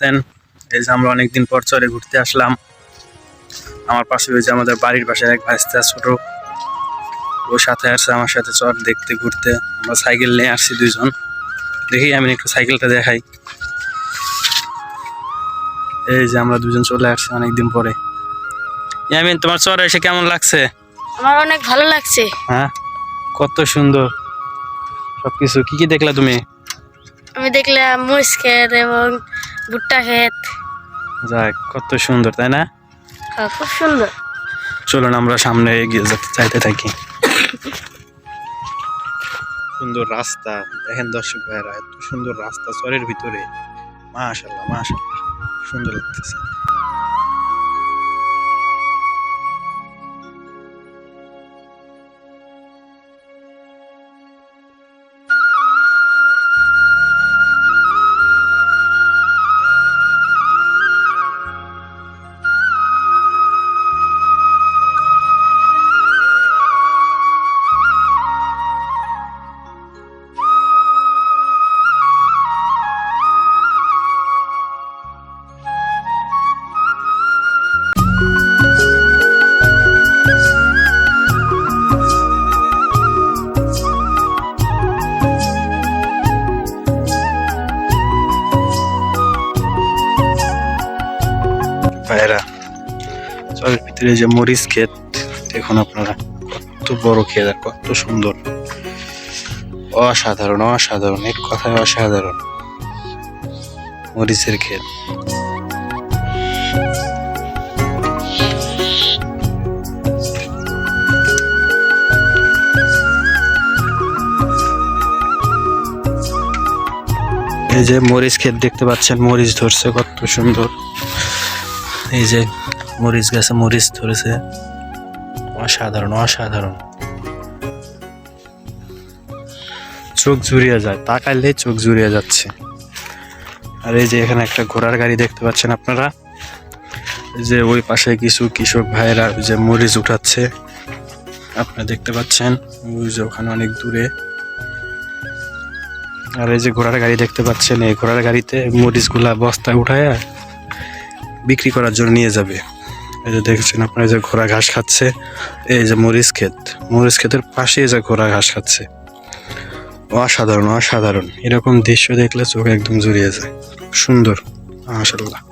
এই যে আমরা অনেকদিন পর চরে ঘুরতে আসলাম। আমার পাশে ওই যে আমাদের বাড়ির পাশে এক ভাইস্তা ছোট। ও সাথে আসছে আমার সাথে চর দেখতে ঘুরতে। আমরা সাইকেল নিয়ে আসছি দুইজন। দেখি আমি একটু সাইকেলটা দেখাই। এই যে আমরা দুজন চলে আসছি অনেকদিন পরে। ইয়ামিন তোমার চরে এসে কেমন লাগছে? আমার অনেক ভালো লাগছে। হ্যাঁ? কত সুন্দর। সবকিছু কি কি দেখলা তুমি? আমি দেখলাম ক্ষেত এবং ভুট্টা ক্ষেত। যাক কত সুন্দর তাই না? হ্যাঁ, খুব সুন্দর। চলুন আমরা সামনে এগিয়ে যেতে চাইতে থাকি। সুন্দর রাস্তা। দেখেন দর্শক ভাইরা এত সুন্দর রাস্তা চরের ভিতরে। মাশাল্লাহ মাশাল্লাহ। সুন্দর লাগতেছে। ভাইরা চরের ভিতরে যে মরিচ ক্ষেত, দেখুন আপনারা, কত বড় ক্ষেত আর কত সুন্দর। অসাধারণ অসাধারণ এক কথায় অসাধারণ। মরিচের ক্ষেত। এই যে মরিচ ক্ষেত দেখতে পাচ্ছেন, মরিচ ধরছে, কত সুন্দর। এই যে মরিচ গাছে মরিচ ধরেছে। অসাধারণ অসাধারণ। চোখ জুড়িয়ে যায় তাকাইলে চোখ জুড়িয়ে যাচ্ছে। আর এই যে এখানে একটা ঘোড়ার গাড়ি দেখতে পাচ্ছেন আপনারা? যে ওই পাশে কিছু কৃষক ভাইয়েরা যে মরিচ উঠাচ্ছে। আপনারা দেখতে পাচ্ছেন যে ওখানে অনেক দূরে। আর এই যে ঘোড়ার গাড়ি দেখতে পাচ্ছেন, এই ঘোড়ার গাড়িতে মরিচগুলা বস্তায় উঠায় বিক্রি করার জন্য নিয়ে যাবে। এই যে দেখছেন আপনারা যে ঘোড়া ঘাস খাচ্ছে, এই যে মরিচ ক্ষেত। মরিচ ক্ষেতের পাশে যে ঘোড়া ঘাস খাচ্ছে। অসাধারণ অসাধারণ। এরকম দৃশ্য দেখলে চোখ একদম জুড়িয়ে যায়। সুন্দর মাশাল্লাহ